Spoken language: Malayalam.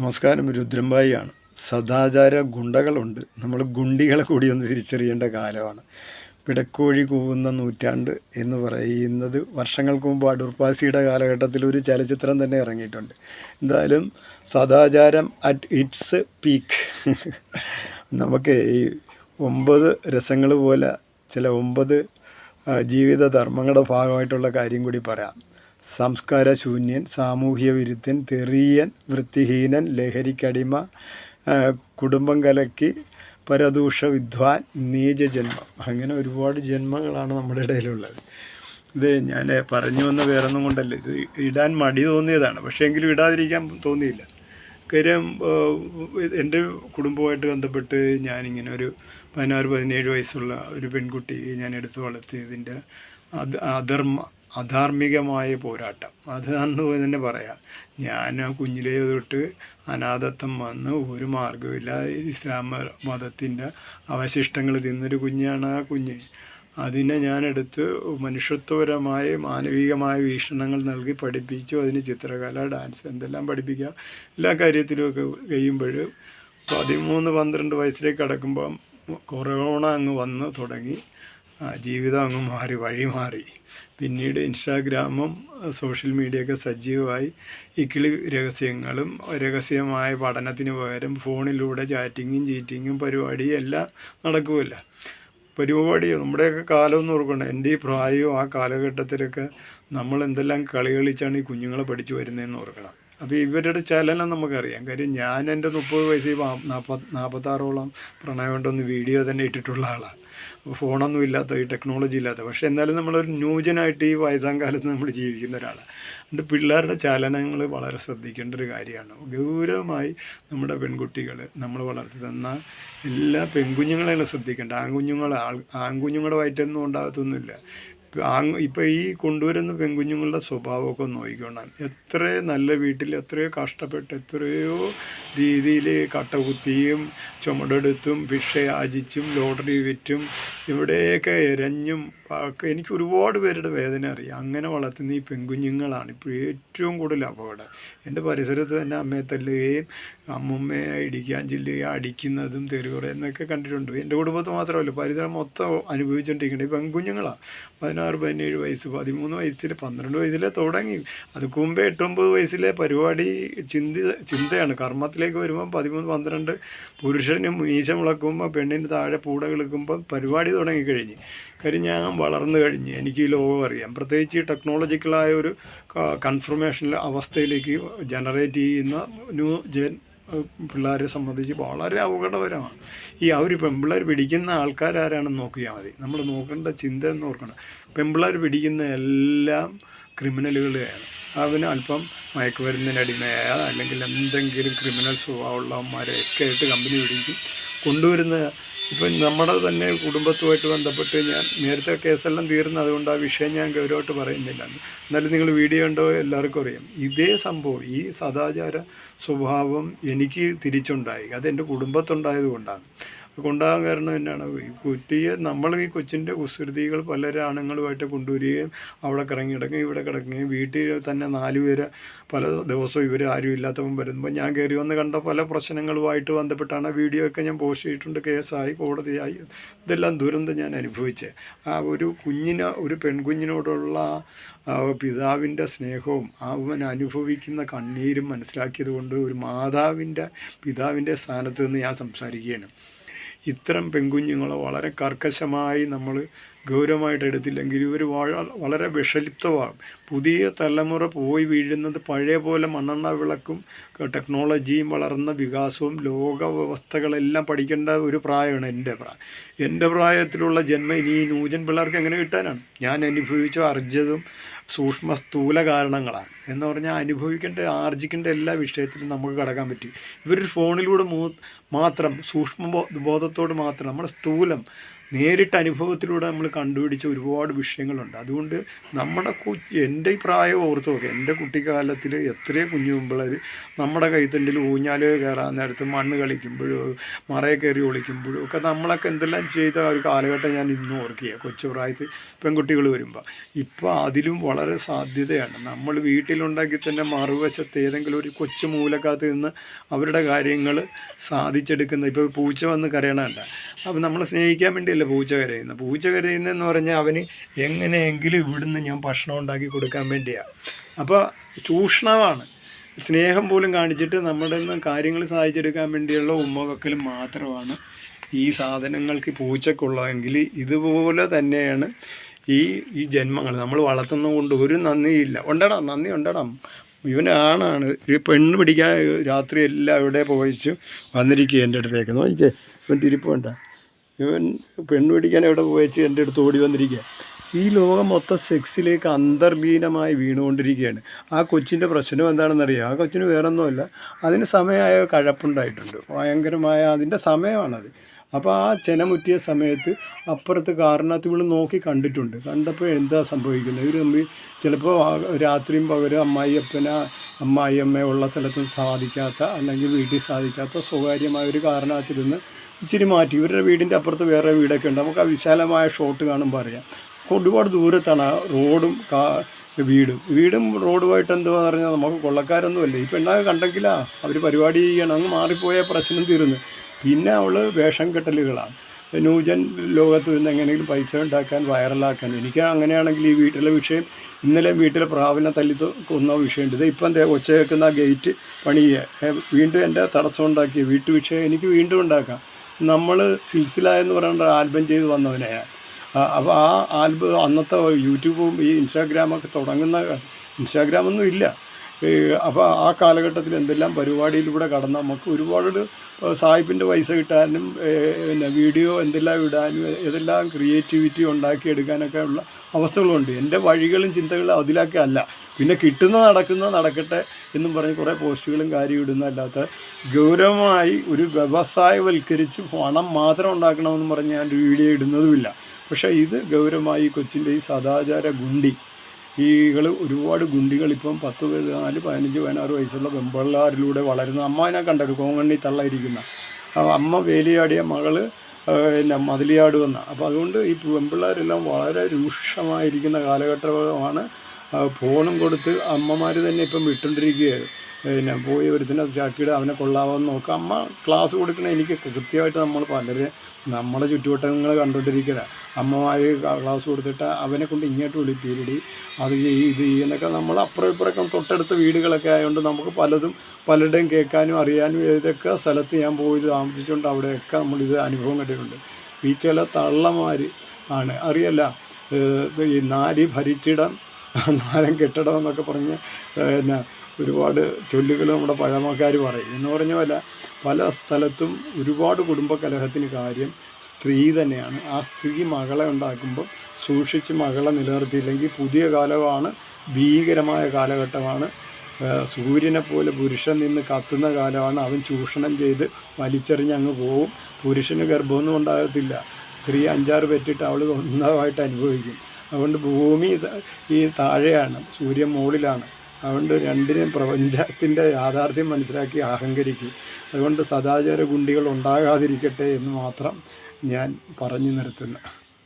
നമസ്കാരം രുദ്രംബായിയാണ് സദാചാര ഗുണ്ടകളുണ്ട്. നമ്മൾ ഗുണ്ടികളെ കൂടി ഒന്ന് തിരിച്ചറിയേണ്ട കാലമാണ്. പിടക്കോഴി കൂവുന്ന നൂറ്റാണ്ട് എന്ന് പറയുന്നത് വർഷങ്ങൾക്ക് മുമ്പ് അടൂർപ്പാസിയുടെ കാലഘട്ടത്തിൽ ഒരു ചലച്ചിത്രം തന്നെ ഇറങ്ങിയിട്ടുണ്ട്. എന്തായാലും സദാചാരം അറ്റ് ഇറ്റ്സ് പീക്ക് നമുക്ക് ഈ ഒമ്പത് രസങ്ങൾ പോലെ ചില ഒമ്പത് ജീവിത ധർമ്മങ്ങളുടെ ഭാഗമായിട്ടുള്ള കാര്യം കൂടി പറയാം. സംസ്കാര ശൂന്യൻ സാമൂഹ്യ വിരുദ്ധൻ തെറിയൻ വൃത്തിഹീനൻ ലഹരിക്കടിമ കുടുംബം കലക്കി പരദൂഷ വിദ്വാൻ നീചജന്മം. അങ്ങനെ ഒരുപാട് ജന്മങ്ങളാണ് നമ്മുടെ ഇടയിലുള്ളത്. ഇത് ഞാൻ പറഞ്ഞു വന്ന വേറൊന്നും കൊണ്ടല്ല. ഇത് ഇടാൻ മടി തോന്നിയതാണ്. പക്ഷേ എങ്കിലും ഇടാതിരിക്കാൻ തോന്നിയില്ല. കാര്യം എന്റെ കുടുംബമായിട്ട് ബന്ധപ്പെട്ട് ഞാനിങ്ങനെ ഒരു പതിനാറ് പതിനേഴ് വയസ്സുള്ള ഒരു പെൺകുട്ടി ഞാൻ എടുത്തു വളർത്തിയതിന്റെ അധർമ്മ അധാർമികമായ പോരാട്ടം. അത് അന്ന് തന്നെ പറയാം. ഞാൻ കുഞ്ഞിലേ തൊട്ട് അനാഥത്വം വന്ന് ഒരു മാർഗമില്ല ഇസ്ലാം മതത്തിന്റെ അവശിഷ്ടങ്ങൾ തിന്നൊരു കുഞ്ഞാണ് ആ കുഞ്ഞ്. അതിനെ ഞാനെടുത്ത് മനുഷ്യത്വപരമായ മാനവികമായ വീക്ഷണങ്ങൾ നൽകി പഠിപ്പിച്ചു. അതിന് ചിത്രകല ഡാൻസ് എന്തെല്ലാം പഠിപ്പിക്കാം. എല്ലാ കാര്യത്തിലുമൊക്കെ കഴിയുമ്പോൾ പതിമൂന്ന് പന്ത്രണ്ട് വയസ്സിലേക്ക് കടക്കുമ്പം കൊറോണ അങ്ങ് വന്ന് തുടങ്ങി. ജീവിതം അങ്ങ് മാറി വഴി മാറി. പിന്നീട് ഇൻസ്റ്റാഗ്രാമും സോഷ്യൽ മീഡിയയൊക്കെ സജീവമായി. ഈ കിളി രഹസ്യങ്ങളും രഹസ്യമായ പഠനത്തിന് പകരം ഫോണിലൂടെ ചാറ്റിങ്ങും ചീറ്റിങ്ങും പരിപാടിയും എല്ലാം നടക്കുമല്ല പരിപാടി നമ്മുടെയൊക്കെ കാലം എന്ന് ഓർക്കണം എന്റെ ഈ പ്രായവും ആ കാലഘട്ടത്തിലൊക്കെ നമ്മൾ എന്തെല്ലാം കളി കളിച്ചാണ് ഈ കുഞ്ഞുങ്ങളെ പഠിച്ചു വരുന്നതെന്ന് ഓർക്കണം. അപ്പോൾ ഇവരുടെ ചലനം നമുക്കറിയാം. കാര്യം ഞാൻ എന്റെ മുപ്പത് വയസ്സിൽ നാൽപ്പത് നാൽപ്പത്താറോളം കൊണ്ടൊന്ന് വീഡിയോ തന്നെ ഇട്ടിട്ടുള്ള ആളാണ്. ഫോണൊന്നും ഇല്ലാത്ത ഈ ടെക്നോളജി ഇല്ലാത്ത. പക്ഷേ എന്നാലും നമ്മളൊരു ന്യൂജനായിട്ട് ഈ വയസ്സാം കാലത്ത് നമ്മൾ ജീവിക്കുന്ന ഒരാളാണ് അതുകൊണ്ട് പിള്ളേരുടെ ചലനങ്ങൾ വളരെ ശ്രദ്ധിക്കേണ്ട ഒരു കാര്യമാണ്. ഗൗരവമായി നമ്മുടെ പെൺകുട്ടികൾ നമ്മൾ വളർത്തി തന്ന എല്ലാ പെൺകുഞ്ഞുങ്ങളെയും ശ്രദ്ധിക്കേണ്ടത് ആൺകുഞ്ഞുങ്ങൾ ആൾ ആൺകുഞ്ഞുങ്ങളുടെ വയറ്റൊന്നും ഉണ്ടാകത്തൊന്നുമില്ല. ഇപ്പം ഈ കൊണ്ടുവരുന്ന പെൺകുഞ്ഞുങ്ങളുടെ സ്വഭാവമൊക്കെ നോക്കിക്കൊണ്ട് എത്ര നല്ല വീട്ടിൽ എത്രയോ കഷ്ടപ്പെട്ട് എത്രയോ രീതിയിൽ കട്ടകുത്തിയും ചുമടെടുത്തും ഭിക്ഷ യാചിച്ചും ലോട്ടറി വിറ്റും ഇവിടെയൊക്കെ എരഞ്ഞും എനിക്ക് ഒരുപാട് പേരുടെ വേദന അറിയാം. അങ്ങനെ വളർത്തുന്ന ഈ പെൺകുഞ്ഞുങ്ങളാണ് ഇപ്പോൾ ഏറ്റവും കൂടുതൽ അപകടം. എന്റെ പരിസരത്ത് തന്നെ അമ്മയെ തല്ലുകയും അമ്മുമ്മയെ ഇടിക്കാൻ ചെല്ലുകയും അടിക്കുന്നതും തെരുവുറ എന്നൊക്കെ കണ്ടിട്ടുണ്ട്. എന്റെ കുടുംബത്ത് മാത്രമല്ല പരിസരം മൊത്തം അനുഭവിച്ചുകൊണ്ടിരിക്കുന്നത് ഈ പെൺകുഞ്ഞുങ്ങളാണ് പതിനാറ് പതിനേഴ് വയസ്സ് പതിമൂന്ന് വയസ്സിൽ പന്ത്രണ്ട് വയസ്സിലെ തുടങ്ങി. അത് മുമ്പേ എട്ടൊമ്പത് വയസ്സിലെ പരിപാടി ചിന്ത ചിന്തയാണ്. കർമ്മത്തിലേക്ക് വരുമ്പോൾ പതിമൂന്ന് പന്ത്രണ്ട് പുരുഷനും മീശ മുളക്കുമ്പോൾ പെണ്ണിന് താഴെ പൂട കിളുക്കുമ്പോൾ പരിപാടി തുടങ്ങിക്കഴിഞ്ഞ് കാര്യം ഞാൻ വളർന്നു കഴിഞ്ഞ്. എനിക്ക് ഈ ലോകം അറിയാം. പ്രത്യേകിച്ച് ടെക്നോളജിക്കലായ ഒരു കൺഫർമേഷൻ അവസ്ഥയിലേക്ക് ജനറേറ്റ് ചെയ്യുന്ന ന്യൂ ജെൻ പിള്ളേരെ സംബന്ധിച്ച് വളരെ അപകടകരമാണ്. ഈ അവർ പെമ്പിള്ളേർ പിടിക്കുന്ന ആൾക്കാരാരാണെന്ന് നോക്കിയാൽ മതി. നമ്മൾ നോക്കേണ്ട ചിന്ത എന്ന് ഓർക്കണം. പെമ്പിള്ളേർ പിടിക്കുന്ന എല്ലാം ക്രിമിനലുകളെയാണ്. അവന് അല്പം മയക്കുമരുന്നിനടിമയായ അല്ലെങ്കിൽ എന്തെങ്കിലും ക്രിമിനൽ സ്വഭാവമുള്ളവന്മാരെയൊക്കെ ആയിട്ട് കമ്പനി പിടിക്കും. കൊണ്ടുവരുന്ന ഇപ്പം നമ്മുടെ തന്നെ കുടുംബത്തുമായിട്ട് ബന്ധപ്പെട്ട് ഞാൻ നേരത്തെ കേസെല്ലാം തീർന്നു അതുകൊണ്ട് ആ വിഷയം ഞാൻ ഗൗരവമായിട്ട് പറയുന്നില്ല. എന്നാലും നിങ്ങൾ വീഡിയോ ഉണ്ടോ എല്ലാവർക്കും അറിയാം. ഇതേ സംഭവം ഈ സദാചാര സ്വഭാവം എനിക്ക് തിരിച്ചുണ്ടായി. അത് എന്റെ കുടുംബത്തുണ്ടായത് കൊണ്ടാണ്. കൊണ്ടാകാൻ കാരണം തന്നെയാണ് ഈ കുട്ടിയെ നമ്മൾ ഈ കൊച്ചിന്റെ കുസൃതികൾ പല ആണുങ്ങളുമായിട്ട് കൊണ്ടുവരികയും അവിടെ കിടങ്ങി കിടക്കുകയും ഇവിടെ കിടക്കുകയും വീട്ടിൽ തന്നെ നാല് പേര് പല ദിവസവും ഇവർ ആരും ഇല്ലാത്തവൻ വരുമ്പോൾ ഞാൻ കയറി വന്ന് കണ്ട പല പ്രശ്നങ്ങളുമായിട്ട് ബന്ധപ്പെട്ടാണ് വീഡിയോ ഒക്കെ ഞാൻ പോസ്റ്റ് ചെയ്തിട്ടുണ്ട്. കേസായി കോടതിയായി ഇതെല്ലാം ദുരന്തം ഞാൻ അനുഭവിച്ചത് ആ ഒരു കുഞ്ഞിന് ഒരു പെൺകുഞ്ഞിനോടുള്ള പിതാവിന്റെ സ്നേഹവും അവൻ അനുഭവിക്കുന്ന കണ്ണീരും മനസ്സിലാക്കിയത് കൊണ്ട് ഒരു മാതാവിന്റെ പിതാവിന്റെ സ്ഥാനത്ത് നിന്ന് ഞാൻ സംസാരിക്കുകയാണ്. ഇത്തരം പെൺകുഞ്ഞുങ്ങളെ വളരെ കർക്കശമായി നമ്മൾ ഗൗരവമായിട്ട് എടുത്തില്ലെങ്കിൽ ഇവർ വളരെ വിഷലിപ്തമാകും. പുതിയ തലമുറ പോയി വീഴുന്നത് പഴയ പോലെ മണ്ണെണ്ണ വിളക്കും ടെക്നോളജിയും വളർന്ന വികാസവും ലോക വ്യവസ്ഥകളെല്ലാം പഠിക്കേണ്ട ഒരു പ്രായമാണ് എന്റെ പ്രായം. എന്റെ പ്രായത്തിലുള്ള ജന്മം ഇനി ഈ നൂജൻ പിള്ളേർക്ക് എങ്ങനെ കിട്ടാനാണ്? ഞാൻ അനുഭവിച്ച അർജതും സൂക്ഷ്മ സ്ഥൂല കാരണങ്ങളാണ്. എന്ന് പറഞ്ഞാൽ അനുഭവിക്കേണ്ട ആർജിക്കേണ്ട എല്ലാ വിഷയത്തിലും നമുക്ക് കടക്കാൻ പറ്റും. ഇവർ ഫോണിലൂടെ മൂ മാത്രം സൂക്ഷ്മ ബോധത്തോട് മാത്രം നമ്മുടെ സ്ഥൂലം നേരിട്ട് അനുഭവത്തിലൂടെ നമ്മൾ കണ്ടുപിടിച്ച ഒരുപാട് വിഷയങ്ങളുണ്ട്. അതുകൊണ്ട് നമ്മുടെ കു എന്റെ പ്രായം ഓർത്ത് നോക്കുക എന്റെ കുട്ടിക്കാലത്തിൽ എത്രയോ മുമ്പുള്ളവർ നമ്മുടെ കൈത്തണ്ടിൽ ഊഞ്ഞാൽ കയറാൻ നേരത്ത് മണ്ണ് കളിക്കുമ്പോഴും മറയെ കയറി ഒളിക്കുമ്പോഴും ഒക്കെ നമ്മളൊക്കെ എന്തെല്ലാം ചെയ്ത ഒരു കാലഘട്ടം ഞാൻ ഇന്നും ഓർക്കുക കൊച്ചു പ്രായത്തിൽ പെൺകുട്ടികൾ വരുമ്പോൾ ഇപ്പോൾ അതിലും വളരെ സാധ്യതയാണ്. നമ്മൾ വീട്ടിലുണ്ടാക്കി തന്നെ മറുവശത്ത് ഏതെങ്കിലും ഒരു കൊച്ചു മൂലക്കകത്ത് നിന്ന് അവരുടെ കാര്യങ്ങൾ സാധിച്ചെടുക്കുന്ന ഇപ്പോൾ പൂച്ച വന്ന് കരയണമല്ല അപ്പോൾ നമ്മളെ സ്നേഹിക്കാൻ വേണ്ടിയല്ല പൂച്ച കരയുന്നത് പൂച്ച കരയുന്നതെന്ന് പറഞ്ഞാൽ അവന് എങ്ങനെയെങ്കിലും ഇവിടുന്ന് ഞാൻ ഭക്ഷണം ഉണ്ടാക്കി കൊടുക്കാൻ വേണ്ടിയാണ് അപ്പോൾ ചൂഷണമാണ് സ്നേഹം പോലും കാണിച്ചിട്ട് നമ്മുടെ നിന്ന് കാര്യങ്ങൾ സഹായിച്ചെടുക്കാൻ വേണ്ടിയുള്ള ഉമ്മകക്കലും മാത്രമാണ് ഈ സാധനങ്ങൾക്ക് പൂച്ചക്കുള്ളതെങ്കിൽ ഇതുപോലെ തന്നെയാണ് ഈ ഈ ജന്മങ്ങൾ. നമ്മൾ വളർത്തുന്നത് കൊണ്ട് ഒരു നന്ദിയില്ല. ഉണ്ടടാ നന്ദി ഉണ്ടടാ. ഇവനാണാണ്. ഒരു പെണ്ണ് പിടിക്കാൻ രാത്രി എല്ലാം ഇവിടെ പോയിച്ചു വന്നിരിക്കുക എന്റെ അടുത്തേക്ക്. നോക്കിക്കേ ഇവൻ തിരിപ്പ് വേണ്ട ഇവൻ പെണ്ണ് പിടിക്കാൻ എവിടെ പോയിച്ച് എന്റെ അടുത്ത് ഓടി വന്നിരിക്കുക. ഈ ലോകം മൊത്തം സെക്സിലേക്ക് അന്തർലീനമായി വീണുകൊണ്ടിരിക്കുകയാണ്. ആ കൊച്ചിന്റെ പ്രശ്നം എന്താണെന്നറിയാം? ആ കൊച്ചിന് വേറൊന്നുമല്ല. അതിന് സമയമായ കഴപ്പുണ്ടായിട്ടുണ്ട്. ഭയങ്കരമായ അതിന്റെ സമയമാണത്. അപ്പോൾ ആ ചെനമുറ്റിയ സമയത്ത് അപ്പുറത്ത് കാറിനകത്ത് ഇവൾ നോക്കി കണ്ടിട്ടുണ്ട്. കണ്ടപ്പോൾ എന്താ സംഭവിക്കുന്നത്? ഇവർ തമ്മിൽ ചിലപ്പോൾ രാത്രിയും പകരം അമ്മായി അപ്പന അമ്മായി അമ്മ ഉള്ള സ്ഥലത്തും സാധിക്കാത്ത അല്ലെങ്കിൽ വീട്ടിൽ സാധിക്കാത്ത സ്വകാര്യമായ ഒരു കാറിനകത്തിരുന്ന് ഇച്ചിരി മാറ്റി. ഇവരുടെ വീടിന്റെ അപ്പുറത്ത് വേറെ വീടൊക്കെ ഉണ്ട്. നമുക്ക് ആ വിശാലമായ ഷോട്ട് കാണുമ്പോൾ അറിയാം. ഒരുപാട് ദൂരത്താണ് റോഡും കാ വീടും. വീടും റോഡുമായിട്ട് എന്തുവാന്ന് പറഞ്ഞാൽ നമുക്ക് കൊള്ളക്കാരൊന്നുമല്ലേ. ഈ പെണ്ണാകെ കണ്ടെങ്കിലാ? അവർ പരിപാടി ചെയ്യണം. അങ്ങ് മാറിപ്പോയ പ്രശ്നം തീർന്നു പിന്നെ അവൾ വേഷം കെട്ടലുകളാണ്. ന്യൂജൻ ലോകത്ത് നിന്ന് എങ്ങനെയെങ്കിലും പൈസ ഉണ്ടാക്കാൻ വൈറലാക്കാൻ. എനിക്ക് അങ്ങനെയാണെങ്കിൽ ഈ വീട്ടിലെ വിഷയം ഇന്നലെ വീട്ടിലെ പ്രാവിനെ തല്ലി കൊന്ന വിഷയമുണ്ട്. ഇത് ഇപ്പം എന്താ ഒച്ച കേൾക്കുന്ന ഗേറ്റ് പണിയെ വീണ്ടും എന്റെ തടസ്സം ഉണ്ടാക്കി വീട്ടു വിഷയം എനിക്ക് വീണ്ടും ഉണ്ടാക്കാം. നമ്മൾ സിൽസില എന്ന് പറയുന്ന ആൽബം ചെയ്ത് വന്നവനെയാണ് അപ്പോൾ ആ ആൽബം അന്നത്തെ യൂട്യൂബും ഈ ഇൻസ്റ്റാഗ്രാമൊക്കെ തുടങ്ങുന്ന ഇൻസ്റ്റാഗ്രാമൊന്നും ഇല്ല. അപ്പോൾ ആ കാലഘട്ടത്തിൽ എന്തെല്ലാം പരിപാടിയിലൂടെ കടന്ന്? നമുക്ക് ഒരുപാട് സായിപ്പിന്റെ പൈസ കിട്ടാനും പിന്നെ വീഡിയോ എന്തെല്ലാം ഇടാനും ഏതെല്ലാം ക്രിയേറ്റിവിറ്റി ഉണ്ടാക്കിയെടുക്കാനൊക്കെ ഉള്ള അവസ്ഥകളുണ്ട്. എന്റെ വഴികളും ചിന്തകളും അതിലൊക്കെ അല്ല. പിന്നെ കിട്ടുന്ന നടക്കുന്ന നടക്കട്ടെ എന്നും പറഞ്ഞ് കുറേ പോസ്റ്റുകളും കാര്യം ഇടുന്നതല്ലാത്ത ഗൗരവമായി ഒരു വ്യവസായവൽക്കരിച്ച് പണം മാത്രം ഉണ്ടാക്കണമെന്ന് പറഞ്ഞ് ഞാൻ വീഡിയോ ഇടുന്നതുമില്ല. പക്ഷേ ഇത് ഗൗരവമായി കൊച്ചിന്റെ ഈ സദാചാര ഗുണ്ടി ഈകൾ ഒരുപാട് ഗുണ്ടികൾ ഇപ്പം പത്ത് പതിനാല് പതിനഞ്ച് പതിനാറ് വയസ്സുള്ള വെമ്പിള്ളാരിലൂടെ വളരുന്ന അമ്മ ഞാൻ കണ്ടൊരു കോങ്ങണ്ണി തള്ളയിരിക്കുന്ന. അമ്മ വേലിയാടിയ മകൾ പിന്നെ മതിലിയാട് അപ്പം അതുകൊണ്ട് ഈ വെമ്പിള്ളാരെല്ലാം വളരെ രൂക്ഷമായിരിക്കുന്ന കാലഘട്ടമാണ് ഫോണും കൊടുത്ത് അമ്മമാർ തന്നെ ഇപ്പം വിട്ടുകൊണ്ടിരിക്കുകയാണ്. പിന്നെ പോയി ഒരുത്തിനെ ചാക്കിയിട്ട് അവനെ കൊള്ളാവാന്ന് നോക്കാം അമ്മ ക്ലാസ് കൊടുക്കണ എനിക്ക് കൃത്യമായിട്ട് നമ്മൾ പലരെ നമ്മുടെ ചുറ്റുവട്ടങ്ങൾ കണ്ടുകൊണ്ടിരിക്കുക അമ്മമാർ ക്ലാസ് കൊടുത്തിട്ട് അവനെ കൊണ്ട് ഇങ്ങോട്ട് വിളിപ്പിരിടി. അത് ചെയ്യും ഇത് ചെയ്യുന്നൊക്കെ നമ്മൾ അപ്പുറം ഇപ്പുറക്കം തൊട്ടടുത്ത വീടുകളൊക്കെ ആയതുകൊണ്ട് നമുക്ക് പലതും പലരുടെയും കേൾക്കാനും അറിയാനും ഏതൊക്കെ സ്ഥലത്ത് ഞാൻ പോയി താമസിച്ചുകൊണ്ട് അവിടെയൊക്കെ നമ്മളിത് അനുഭവം കണ്ടിട്ടുണ്ട്. ഈ ചില തള്ളമാർ ആണ്. അറിയല്ല ഈ നാരി ഭരിച്ചിടം നാരം കെട്ടിടം എന്നൊക്കെ പറഞ്ഞ് എന്നാ ഒരുപാട് ചൊല്ലുകൾ നമ്മുടെ പഴമക്കാർ പറയും. എന്ന് പറഞ്ഞ പോലെ പല സ്ഥലത്തും ഒരുപാട് കുടുംബകലഹത്തിന് കാര്യം സ്ത്രീ തന്നെയാണ്. ആ സ്ത്രീ മകളെ ഉണ്ടാക്കുമ്പോൾ സൂക്ഷിച്ച് മകളെ നിലനിർത്തിയില്ലെങ്കിൽ പുതിയ കാലമാണ് ഭീകരമായ കാലഘട്ടമാണ്. സൂര്യനെ പോലെ പുരുഷൻ നിന്ന് കത്തുന്ന കാലമാണ് അവൻ ചൂഷണം ചെയ്ത് വലിച്ചെറിഞ്ഞ് അങ്ങ് പോവും. പുരുഷന് ഗർഭമൊന്നും ഉണ്ടാകത്തില്ല. സ്ത്രീ അഞ്ചാറ് പെറ്റിട്ട് അവൾ ഒന്നായിട്ട് അനുഭവിക്കും. അതുകൊണ്ട് ഭൂമി ഈ താഴെയാണ് സൂര്യൻ മുകളിലാണ്. അതുകൊണ്ട് രണ്ടിനെയും പ്രപഞ്ചത്തിന്റെ യാഥാർത്ഥ്യം മനസ്സിലാക്കി അഹങ്കരിക്കും. അതുകൊണ്ട് സദാചാര ഗുണ്ടികൾ ഉണ്ടാകാതിരിക്കട്ടെ എന്ന് മാത്രം ഞാൻ പറഞ്ഞു നിർത്തുന്നു.